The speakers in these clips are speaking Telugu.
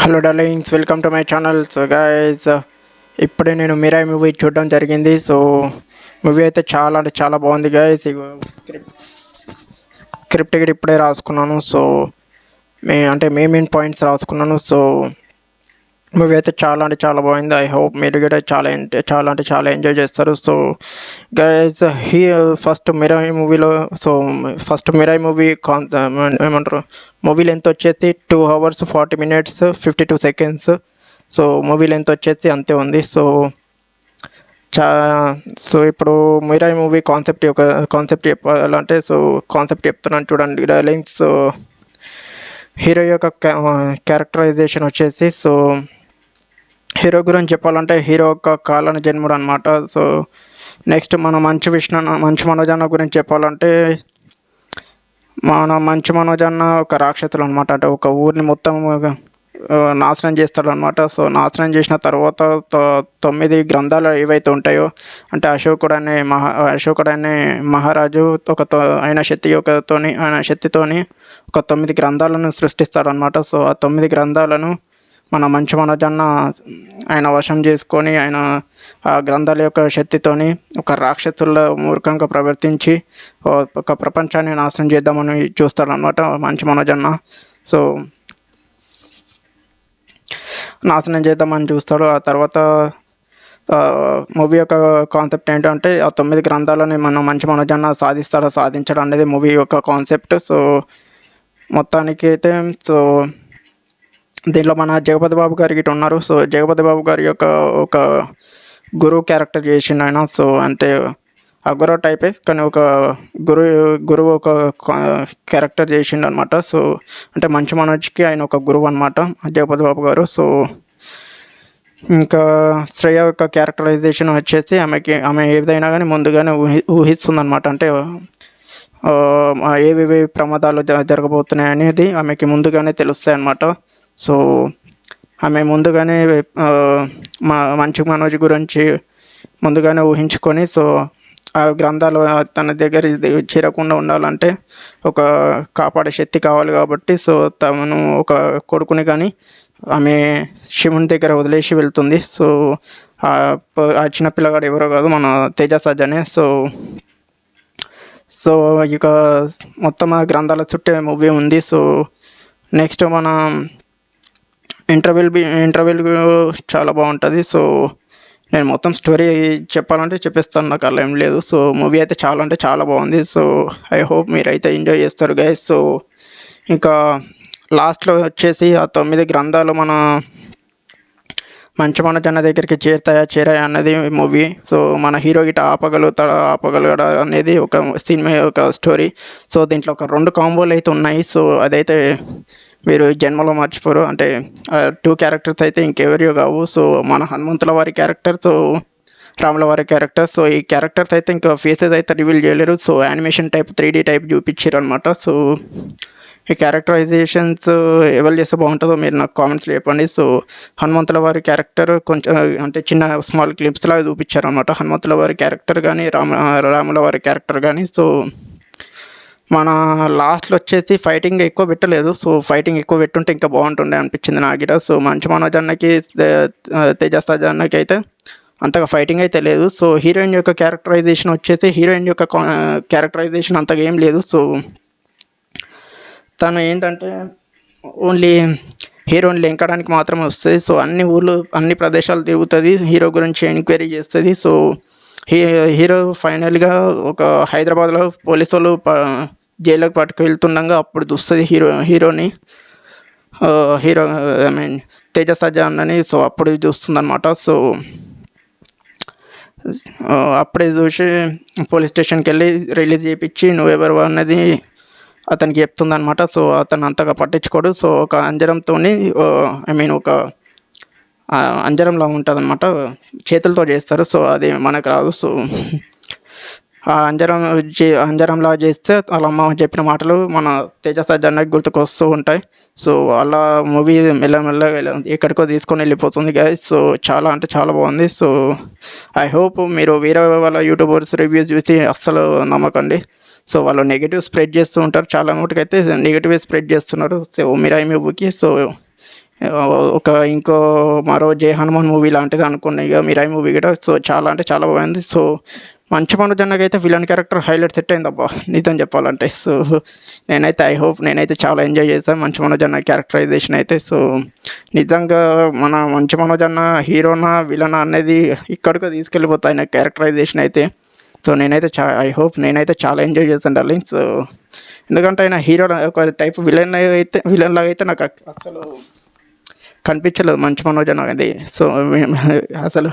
Hello darlings welcome to my channel so guys ఇప్పుడే నేను మిరాయి మూవీ చూడడం జరిగింది. సో మూవీ అయితే చాలా అంటే చాలా బాగుంది గైజ్ స్క్రిప్ట్ ఇక్కడ ఇప్పుడే రాసుకున్నాను. సో మే అంటే మెయిన్ మెయిన్ పాయింట్స్ రాసుకున్నాను. సో మూవీ అయితే చాలా అంటే చాలా బాగుంది. ఐ హోప్ మీరు కూడా చాలా చాలా అంటే చాలా ఎంజాయ్ చేస్తారు. So guys he first Mirai మూవీలో సో ఫస్ట్ మిరాయి మూవీ కాన్ ఏమంటారు మూవీ లెంత్ వచ్చేసి two hours forty minutes fifty two seconds so movie length వచ్చేసి అంతే ఉంది. సో చా సో ఇప్పుడు మిరాయి మూవీ కాన్సెప్ట్ ఒక కాన్సెప్ట్ చెప్పాలంటే సో కాన్సెప్ట్ చెప్తున్నాను చూడండి. డార్లింగ్స్ సో హీరో యొక్క క్యారెక్టరైజేషన్ వచ్చేసి సో హీరో గురించి చెప్పాలంటే హీరో యొక్క కాలని జన్ముడు అనమాట సో నెక్స్ట్ మన మంచు విష్ణు మంచు మనోజ్ అన్న గురించి చెప్పాలంటే మన మంచు మనోజ్ అన్న ఒక రాక్షసులు అనమాట అంటే ఒక ఊరిని మొత్తం నాశనం చేస్తాడు అనమాట సో నాశనం చేసిన తర్వాత తొమ్మిది గ్రంథాలు ఏవైతే ఉంటాయో అంటే అశోకుడు అనే మహా అశోకుడు అనే మహారాజు ఒక తొ- ఆయన శక్తి ఒకతోని ఆయన శక్తితోని ఒక తొమ్మిది గ్రంథాలను సృష్టిస్తాడు అనమాట సో ఆ తొమ్మిది గ్రంథాలను మన మంచు మనోజన్న ఆయన వశం చేసుకొని ఆయన ఆ గ్రంథాల యొక్క శక్తితోని ఒక రాక్షసుల మూర్ఖంగా ప్రవర్తించి ఒక ప్రపంచాన్ని నాశనం చేద్దామని చూస్తాడనమాట మంచు మనోజన్న. సో నాశనం చేద్దామని చూస్తాడు. ఆ తర్వాత మూవీ యొక్క కాన్సెప్ట్ ఏంటంటే ఆ తొమ్మిది గ్రంథాలని మనం మంచి మనోజన్న సాధిస్తాడా సాధించడం అనేది మూవీ యొక్క కాన్సెప్ట్. సో మొత్తానికి అయితే సో దీంట్లో మన జగపతి బాబు గారు ఇటు ఉన్నారు. సో జగపతి బాబు గారి యొక్క ఒక గురువు క్యారెక్టర్ చేసిండు ఆయన. సో అంటే అగుర టైపే కానీ ఒక గురువు గురువు ఒక క్యారెక్టర్ చేసిండు అనమాట సో అంటే మంచి మనోజ్కి ఆయన ఒక గురువు అనమాట జగపతి బాబు గారు. సో ఇంకా శ్రేయ యొక్క క్యారెక్టరైజేషన్ వచ్చేసి ఆమెకి ఆమె ఏదైనా కానీ ముందుగానే ఊహి ఊహిస్తుంది అనమాట అంటే ఏవేవి ప్రమాదాలు జ- జరగబోతున్నాయి అనేది ఆమెకి ముందుగానే తెలుస్తాయి అన్నమాట సో ఆమె ముందుగానే మా మంచు మనోజ్ గురించి ముందుగానే ఊహించుకొని సో ఆ గ్రంథాలు తన దగ్గర చేరకుండా ఉండాలంటే ఒక కాపాడే శక్తి కావాలి కాబట్టి సో తమను ఒక కొడుకుని కానీ ఆమె శివుని దగ్గర వదిలేసి వెళ్తుంది. సో ఆ ఆ చిన్న పిల్లగాడు ఎవరో కాదు మన తేజ సజ్జనే సో సో ఇక మొత్తం ఆ గ్రంథాల చుట్టే మూవీ ఉంది. సో నెక్స్ట్ మన ఇంటర్వెల్ బి ఇంటర్వెల్ చాలా బాగుంటుంది. సో నేను మొత్తం స్టోరీ చెప్పాలంటే చెప్పేస్తాను. నాకు అలా ఏం లేదు. సో మూవీ అయితే చాలా అంటే చాలా బాగుంది. సో ఐ హోప్ మీరైతే ఎంజాయ్ చేస్తారు గైస్. సో ఇంకా లాస్ట్లో వచ్చేసి ఆ తొమ్మిది గ్రంథాలు మన మంచి మన జన దగ్గరికి చేరుతాయా చేరాయా అన్నది మూవీ. సో మన హీరో గిట ఆపగలుగుతాడా ఆపగలుగుతాడా అనేది ఒక సినిమా ఒక స్టోరీ. సో దీంట్లో ఒక రెండు కాంబోలు అయితే ఉన్నాయి. సో అదైతే మీరు జన్మలో మర్చిపోరు. అంటే టూ క్యారెక్టర్స్ అయితే ఇంకెవరియో కావు. సో మన హనుమంతుల వారి క్యారెక్టర్ సో రాముల వారి క్యారెక్టర్ సో ఈ క్యారెక్టర్స్ అయితే ఇంకా ఫేసెస్ అయితే రివీల్ చేయలేరు. So animation type three D type చూపించారు అనమాట సో ఈ క్యారెక్టరైజేషన్స్ ఎవరు చేస్తే బాగుంటుందో మీరు నాకు కామెంట్స్లో చెప్పండి. సో హనుమంతుల వారి క్యారెక్టర్ కొంచెం అంటే చిన్న స్మాల్ క్లిప్స్ లాగా చూపించారు అనమాట హనుమంతుల వారి క్యారెక్టర్ కానీ రామ రాముల వారి క్యారెక్టర్ కానీ సో మన లాస్ట్లో వచ్చేసి ఫైటింగ్ ఎక్కువ పెట్టలేదు. సో ఫైటింగ్ ఎక్కువ పెట్టుంటే ఇంకా బాగుంటుండే అనిపించింది నాకు కూడా. సో మంచి మనోజ్ అన్నకి తేజస్ అన్నకి అయితే అంతగా ఫైటింగ్ అయితే లేదు. సో హీరోయిన్ యొక్క క్యారెక్టరైజేషన్ వచ్చేసి హీరోయిన్ యొక్క క్యారెక్టరైజేషన్ అంతగా ఏం లేదు. సో తను ఏంటంటే ఓన్లీ హీరోని లెంకడానికి మాత్రమే వస్తుంది. సో అన్ని ఊర్లు అన్ని ప్రదేశాలు తిరుగుతుంది. హీరో గురించి ఎంక్వైరీ చేస్తుంది. సో హీ హీరో ఫైనల్గా ఒక హైదరాబాద్లో పోలీసు వాళ్ళు ప జైలుకి వెళ్తుండగా అప్పుడు చూస్తుంది హీరో హీరోని. Hero I mean Teja Sajja అని సో అప్పుడు చూస్తుంది అనమాట సో అప్పుడే చూసి పోలీస్ స్టేషన్కి వెళ్ళి రిలీజ్ చేయించి నువ్వెవరు అన్నది అతనికి చెప్తుంది అనమాట సో అతను అంతగా పట్టించుకోడు. సో ఒక అంజరంతో ఐ మీన్ ఒక అంజరంలా ఉంటుంది అనమాట చేతులతో చేస్తారు. సో అది మనకు రాదు. సో అంజరం అంజరంలా చేస్తే వాళ్ళ అమ్మ చెప్పిన మాటలు మన తేజ సజ్జన్నకి గుర్తుకొస్తూ ఉంటాయి. సో అలా మూవీ మెల్లమెల్లగా ఎక్కడికో తీసుకొని వెళ్ళిపోతుంది గైస్ సో చాలా అంటే చాలా బాగుంది. సో ఐ హోప్ మీరు వేరే వాళ్ళ యూట్యూబర్స్ రివ్యూస్ చూసి అస్సలు నమ్మకండి. సో వాళ్ళు నెగిటివ్ స్ప్రెడ్ చేస్తూ ఉంటారు. చాలా మటుకు అయితే నెగిటివ్ స్ప్రెడ్ చేస్తున్నారు. సో మిరాయి మూవీకి. సో ఒక ఇంకో మరో జై హనుమాన్ మూవీ లాంటిది అనుకున్నాయి ఇక మీరాయి మూవీ కూడా. సో చాలా అంటే చాలా బాగుంది. సో మంచి మనోజన్నకి అయితే విలన్ క్యారెక్టర్ హైలైట్ సెట్ అయింది అబ్బా నిజం చెప్పాలంటే. సో నేనైతే ఐ హోప్ నేనైతే చాలా ఎంజాయ్ చేశాను మంచి మనోజన్న క్యారెక్టరైజేషన్ అయితే. సో నిజంగా మన మంచి మనోజన్న హీరోనా విలనా అనేది ఇక్కడికి తీసుకెళ్ళిపోతాయి ఆయన క్యారెక్టరైజేషన్ అయితే. సో నేనైతే చా ఐ హోప్ నేనైతే చాలా ఎంజాయ్ చేశాను డార్లింగ్ సో ఎందుకంటే ఆయన హీరో ఒక టైప్ విలన్ అయితే విలన్ లాగా అయితే నాకు అసలు కనిపించలేదు మంచి మనోజన్ అనేది. సో అసలు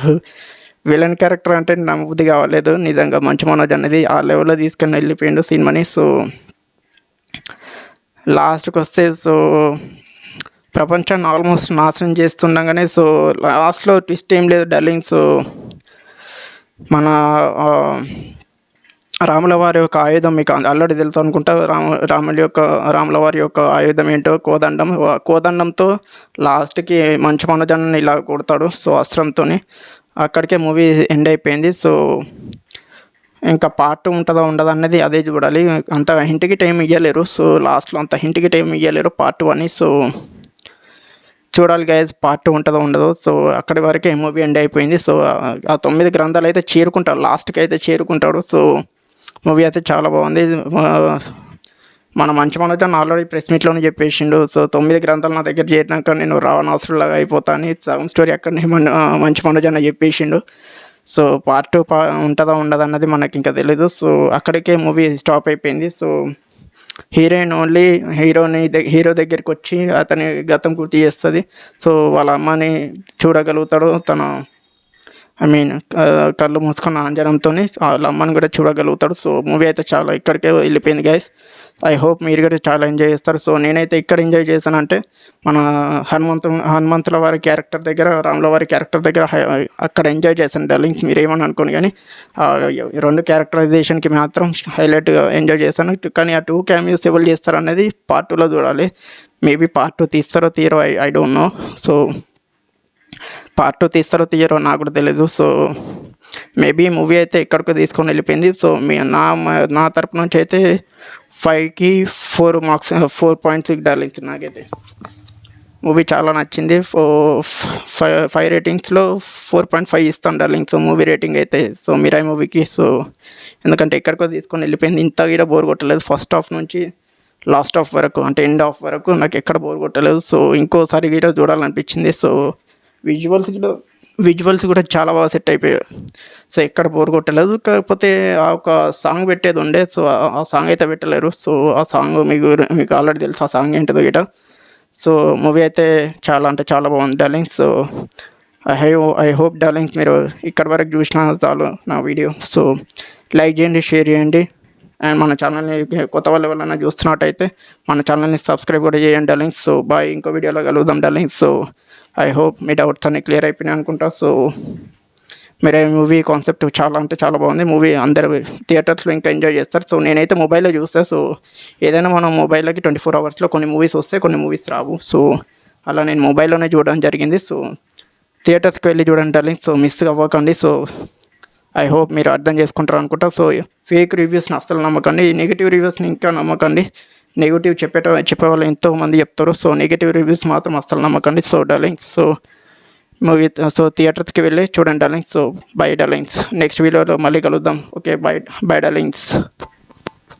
విలన్ క్యారెక్టర్ అంటే నమ్మబుద్ధి కావలేదు నిజంగా మంచి మనోజ్ అనేది ఆ లెవెల్లో తీసుకుని వెళ్ళిపోయిండు సినిమాని. సో లాస్ట్కి వస్తే సో ప్రపంచాన్ని ఆల్మోస్ట్ నాశనం చేస్తుండగానే సో లాస్ట్లో ట్విస్ట్ ఏం లేదు డల్లింగ్ సో మన రాముల వారి యొక్క ఆయుధం మీకు ఆల్రెడీ తెలుసు అనుకుంటా. రాము రాముల యొక్క రాముల వారి యొక్క ఆయుధం ఏంటో కోదండం. కోదండంతో లాస్ట్కి మంచి మనోజన్ ఇలా కొడతాడు. సో అస్త్రంతో అక్కడికే మూవీ ఎండ్ అయిపోయింది. సో ఇంకా పార్ట్ ఉంటుందా ఉండదా అన్నది అదే చూడాలి. అంత ఇంటికి టైం ఇవ్వలేరు సో లాస్ట్లో అంత ఇంటికి టైం ఇవ్వలేరు పార్ట్ వన్ సో చూడాలి గైజ్ పార్ట్ ఉంటుందో ఉండదో. సో అక్కడి వరకే మూవీ ఎండ్ అయిపోయింది. సో ఆ- తొమ్మిది గ్రంథాలు అయితే చేరుకుంటాడు లాస్ట్కి అయితే చేరుకుంటాడు సో మూవీ అయితే చాలా బాగుంది. మన మంచి మనోజన్ ఆల్రెడీ ప్రెస్ మీట్లోనే చెప్పేసిండు. సో తొమ్మిది గ్రంథాలు నా దగ్గర చేరినాక నేను రావణాసురులాగా అయిపోతాను. అని సగం స్టోరీ అక్కడనే మన మంచి మనోజన్న చెప్పేసిండు. సో పార్ట్ టూ పా ఉంటుందా ఉండదా అన్నది మనకి ఇంకా తెలీదు. సో అక్కడికే మూవీ స్టాప్ అయిపోయింది. సో హీరోయిన్ ఓన్లీ హీరోని హీరో దగ్గరికి వచ్చి అతని గతం గుర్తు చేస్తుంది. సో వాళ్ళ అమ్మని చూడగలుగుతాడు. తన ఐ మీన్ కళ్ళు మూసుకున్న ఆంజనంతో వాళ్ళ అమ్మని కూడా చూడగలుగుతాడు. సో మూవీ అయితే చాలా ఇక్కడికే వెళ్ళిపోయింది గైస్ ఐ హోప్ మీరు కూడా చాలా ఎంజాయ్ చేస్తారు. సో నేనైతే ఇక్కడ ఎంజాయ్ చేశానంటే మన హనుమంతు హనుమంతుల వారి క్యారెక్టర్ దగ్గర రాముల వారి క్యారెక్టర్ దగ్గర హై- అక్కడ ఎంజాయ్ చేశాను డార్లింగ్స్ మీరు ఏమని కానీ రెండు క్యారెక్టరైజేషన్కి మాత్రం హైలైట్గా ఎంజాయ్ చేశాను. కానీ ఆ టూ క్యామియోస్ ఎవరు చేస్తారు అనేది పార్ట్ టూలో చూడాలి. మేబీ పార్ట్ టూ తీస్తారో తీరో I I don't know so part two తీస్తారో తీయరో నాకు కూడా తెలీదు. సో మేబీ మూవీ అయితే ఎక్కడికో తీసుకొని వెళ్ళిపోయింది. సో మీ నా నా తరపు నుంచి అయితే ఫైవ్కి four marks four point six darlings నాకైతే. మూవీ చాలా నచ్చింది. ఫో ఫైవ్ ఫైవ్ రేటింగ్స్లో ఫోర్ పాయింట్ ఫైవ్ ఇస్తాం డార్లింగ్ సో మూవీ రేటింగ్ అయితే సో మీరాయి మూవీకి సో ఎందుకంటే ఎక్కడికో తీసుకొని వెళ్ళిపోయింది. ఇంత కూడా బోర్ కొట్టలేదు. ఫస్ట్ హాఫ్ నుంచి లాస్ట్ హాఫ్ వరకు అంటే ఎండ్ హాఫ్ వరకు నాకు ఎక్కడ బోర్ కొట్టలేదు. సో ఇంకోసారి కూడా చూడాలనిపించింది. సో విజువల్స్ కూడా విజువల్స్ కూడా చాలా బాగా సెట్ అయిపోయాయి. సో ఎక్కడ బోర్ కొట్టలేదు. కాకపోతే ఆ ఒక సాంగ్ పెట్టేది ఉండే. సో ఆ- సాంగ్ అయితే పెట్టలేరు. సో ఆ సాంగ్ మీకు మీకు ఆల్రెడీ తెలుసు ఆ సాంగ్ ఏంటిదో గిట. సో మూవీ అయితే చాలా అంటే చాలా బాగుంది darling so I hi I hope darling మీరు ఇక్కడ వరకు చూసిన చాలు నా వీడియో సో లైక్ చేయండి షేర్ చేయండి. అండ్ మన ఛానల్ని కొత్త వాళ్ళు ఎవరైనా చూస్తున్నట్టయితే మన ఛానల్ని సబ్స్క్రైబ్ కూడా చేయండి డార్లింగ్ సో బాయ్ ఇంకో వీడియోలో కలుగుదాం డార్లింగ్ సో ఐ హోప్ మీ డౌట్స్ అన్ని క్లియర్ అయిపోయినాయి అనుకుంటా. సో మీరు మూవీ కాన్సెప్ట్ చాలా అంటే చాలా బాగుంది. మూవీ అందరు థియేటర్స్లో ఇంకా ఎంజాయ్ చేస్తారు. సో నేనైతే మొబైల్లో చూస్తా. సో ఏదైనా మనం మొబైల్లోకి ట్వంటీ ఫోర్ అవర్స్లో కొన్ని మూవీస్ వస్తాయి కొన్ని మూవీస్ రావు. సో అలా నేను మొబైల్లోనే చూడడం జరిగింది. సో థియేటర్స్కి వెళ్ళి చూడండి డార్లింగ్ సో మిస్ అవ్వకండి. సో ఐ హోప్ మీరు అర్థం చేసుకుంటారు అనుకుంటా. సో ఫేక్ రివ్యూస్ని అస్సలు నమ్మకండి. నెగిటివ్ రివ్యూస్ని ఇంకా నమ్మకండి. నెగిటివ్ చెప్పేట చెప్పే వాళ్ళు చెప్తారు. సో నెగిటివ్ రివ్యూస్ మాత్రం అస్సలు నమ్మకండి. So darling so movie so థియేటర్స్కి వెళ్ళి చూడండి darlings so bye darlings next వీడియోలో మళ్ళీ కలుద్దాం. Okay by by darlings